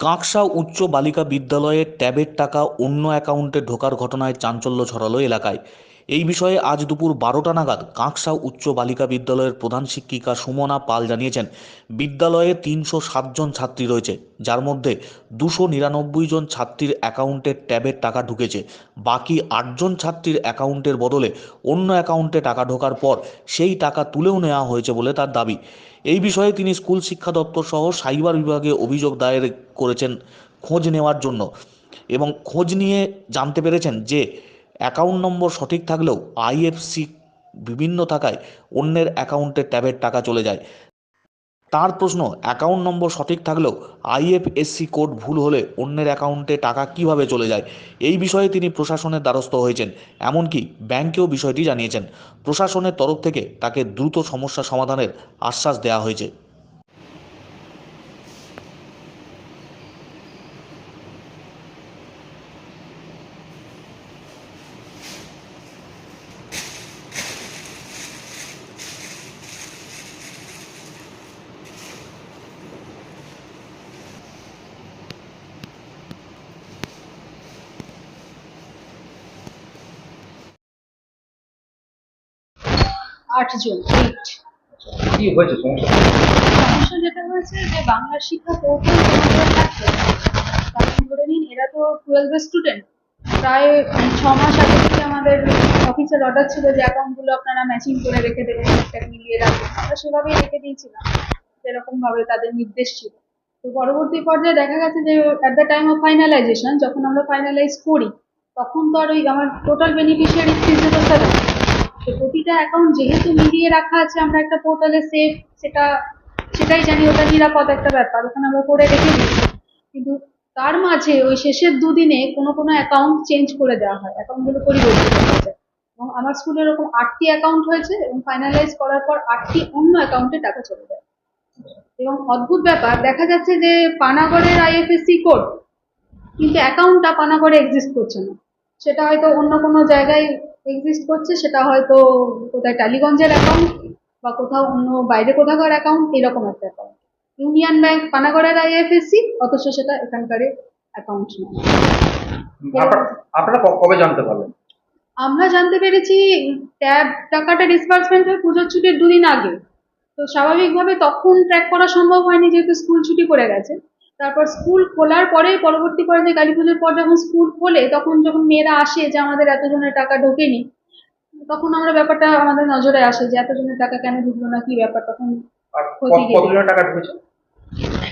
কাঁকসা উচ্চ বালিকা বিদ্যালয়ে ট্যাবের টাকা অন্য অ্যাকাউন্টে ঢোকার ঘটনায় চাঞ্চল্য ছড়ালো এলাকায়। এই বিষয়ে আজ দুপুর বারোটা নাগাদ কাঁকসা উচ্চ বালিকা বিদ্যালয়ের প্রধান শিক্ষিকা সুমনা পাল জানিয়েছেন, বিদ্যালয়ে তিনশো সাতজন ছাত্রী রয়েছে, যার মধ্যে দুশো নিরানব্বই জন ছাত্রীর অ্যাকাউন্টে ট্যাবের টাকা ঢুকেছে। বাকি আটজন ছাত্রীর অ্যাকাউন্টের বদলে অন্য অ্যাকাউন্টে টাকা ঢোকার পর সেই টাকা তুলেও নেওয়া হয়েছে বলে তার দাবি। এই বিষয়ে তিনি স্কুল শিক্ষা দপ্তর সহ সাইবার বিভাগে অভিযোগ দায়ের করেছেন খোঁজ নেওয়ার জন্য এবং খোঁজ নিয়ে জানতে পেরেছেন যে অ্যাকাউন্ট নম্বর সঠিক থাকলেও আইএফসি বিভিন্ন থাকায় অন্যের অ্যাকাউন্টে ট্যাবের টাকা চলে যায়। তার প্রশ্ন, অ্যাকাউন্ট নম্বর সঠিক থাকলেও আইএফএসসি কোড ভুল হলে অন্যের অ্যাকাউন্টে টাকা কীভাবে চলে যায়? এই বিষয়ে তিনি প্রশাসনের দ্বারস্থ হয়েছেন, এমনকি ব্যাংকেও বিষয়টি জানিয়েছেন। প্রশাসনের তরফ থেকে তাকে দ্রুত সমস্যা সমাধানের আশ্বাস দেওয়া হয়েছে। আটজন এইট কি হয়েছে সমস্যা? সমস্যা যেটা হয়েছে যে বাংলা শিক্ষা পোর্টাল কারণ ধরে নিন এরা তো টুয়েলভের স্টুডেন্ট প্রায় ছ মাস আগে থেকে আমাদের অফিসের অর্ডার ছিল যে অ্যাকাউন্টগুলো আপনারা ম্যাচিং করে রেখে দেবেন ঠিকঠাক মিলিয়ে রাখবেন। আমরা সেভাবেই রেখে দিয়েছিলাম। সেরকম ভাবে তাদের নির্দেশ ছিল। তো পরবর্তী পর্যায়ে দেখা গেছে যে at the time of finalization যখন আমরা ফাইনালাইজ করি তখন তো আর ওই আমার টোটাল বেনিফিশিয়ারি তো প্রতিটা অ্যাকাউন্ট যেহেতু মিলিয়ে রাখা আছে, আমরা একটা পোর্টালে সেভ সেটা, সেটাই জানি ওটা নিরাপদ একটা ব্যাপার। ওখানে আমরা করে রেখে দিই। কিন্তু তার মাঝে ওই শেষের দুদিনে কোনো কোনো অ্যাকাউন্ট চেঞ্জ করে দেওয়া হয় অ্যাকাউন্টগুলো পরিবর্তিত হয়ে যায়। এবং আমার স্কুলে এরকম আটটি অ্যাকাউন্ট হয়েছে এবং ফাইনালাইজ করার পর আটটি অন্য অ্যাকাউন্টে টাকা চলে যায়। এবং অদ্ভুত ব্যাপার, দেখা যাচ্ছে যে পানাগড়ের আইএফএসসি কোড কিন্তু অ্যাকাউন্টটা পানাগড়ে এক্সিস্ট করছে না। সেটা হয়তো অন্য কোনো জায়গায় এক্সিস্ট করছে সেটা হয়তো কোথায় টালিগঞ্জের অ্যাকাউন্ট বা কোথাও অন্য বাইরে কোথাকার অ্যাকাউন্ট এরকম একটা অ্যাকাউন্ট ইউনিয়ন ব্যাংক পানাগড়ের আইএফএসসি অথচ সেটা এখানকার অ্যাকাউন্ট নয় আপনারা কবে জানতে পারলেন? আমরা জানতে পেরেছি ট্যাব টাকাটা ডিসবার্সমেন্ট হয় পুজোর ছুটির দুদিন আগে। তো স্বাভাবিকভাবে তখন ট্র্যাক করা সম্ভব হয়নি যেহেতু স্কুল ছুটি পড়ে গেছে। তারপর স্কুল খোলার পরে পরবর্তী পর্যায়ে কালী পুজোর পর যখন স্কুল খোলে তখন যখন মেয়েরা আসে যে আমাদের এতজনের টাকা ঢোকেনি তখন আমরা ব্যাপারটা আমাদের নজরে আসে যে এতজনের টাকা কেন ঢুকলো না কি ব্যাপার? তখন টাকা ঢুকেছে?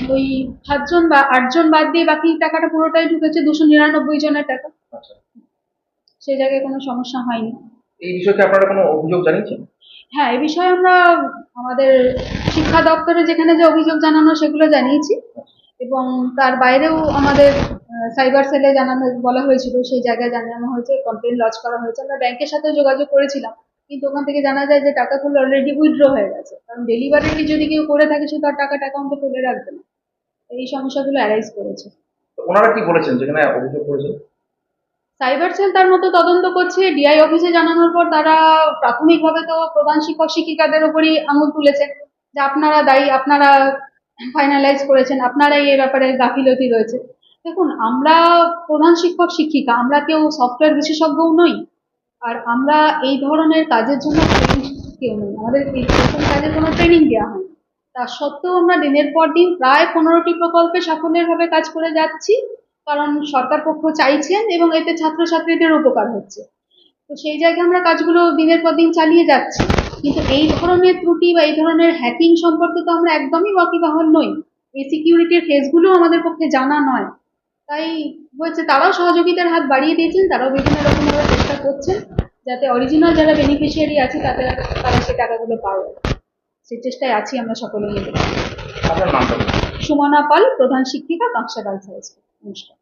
ওই সাতজন বা আটজন বাদ দিয়ে বাকি টাকাটা পুরোটাই ঢুকেছে দুশো নিরানব্বই জনের টাকা। আচ্ছা। সেই জায়গায় কোনো সমস্যা হয়নি। এই বিষয়ে আপনারা কোনো অভিযোগ জানিয়েছেন? হ্যাঁ এ বিষয়ে আমরা আমাদের শিক্ষা দপ্তরে যেখানে যে অভিযোগ জানানো সেগুলো জানিয়েছি। এবং তার বাইরেও আমাদের সাইবার সেলে জানানো বলা হয়েছিল সেই জায়গায় জানানো হয়েছে কমপ্লেন লজ করা হয়েছে। আমরা ব্যাংকের সাথে যোগাযোগ করেছিলাম কিন্তু ওখান থেকে জানা যায় যে টাকাগুলো অলরেডি উইথড্র হয়ে গেছে। কারণ ডেলিভারিটি যদি কেউ করে থাকে সে তার টাকাটা অ্যাকাউন্টে তুলে রাখবে না। এই সমস্যাগুলো অ্যারাইজ করেছে। ওনারা কি বলেছেন যেখানে অভিযোগ করেছেন সাইবার সেল তার মতো তদন্ত করছে ডিআই অফিসে জানানোর পর তারা প্রাথমিকভাবে তো প্রধান শিক্ষক শিক্ষিকাদের উপরই আঙুল তুলেছে যে আপনারা দায়ী আপনারা ফাইনালাইজ করেছেন, আপনারাই এই ব্যাপারে গাফিলতি রয়েছে। দেখুন, আমরা প্রধান শিক্ষক, শিক্ষিকা, আমরা কেউ সফটওয়্যার বিশেষজ্ঞও নই। আর আমরা এই ধরনের কাজের জন্য ট্রেনিং কেউ নই। আমাদের এই রকম কাজের কোনো ট্রেনিং দেওয়া হয় তা সত্ত্বেও আমরা দিনের পর দিন প্রায় পনেরোটি প্রকল্পে সাফল্যেরভাবে কাজ করে যাচ্ছি। কারণ সরকার পক্ষ চাইছেন এবং এতে ছাত্রছাত্রীদের উপকার হচ্ছে। তো সেই জায়গায় আমরা কাজগুলো দিনের পর দিন চালিয়ে যাচ্ছি। কিন্তু এই ধরনের ত্রুটি বা এই ধরনের হ্যাকিং সম্পর্কে তো আমরা একদমই ওয়াকিবহাল নই। এই সিকিউরিটির কেসগুলো আমাদের পক্ষে জানা নয়। তাই হয়েছে তারাও সহযোগিতার হাত বাড়িয়ে দিয়েছেন তারাও বিভিন্ন রকমভাবে চেষ্টা করছেন যাতে অরিজিনাল যারা বেনিফিশিয়ারি আছে তাদের তারা সে টাকাগুলো পায় সেই চেষ্টায় আছি আমরা সকলে মিলে। সুমনা পাল প্রধান শিক্ষিকা কাঁকসা গার্লস হাই স্কুল নমস্কার।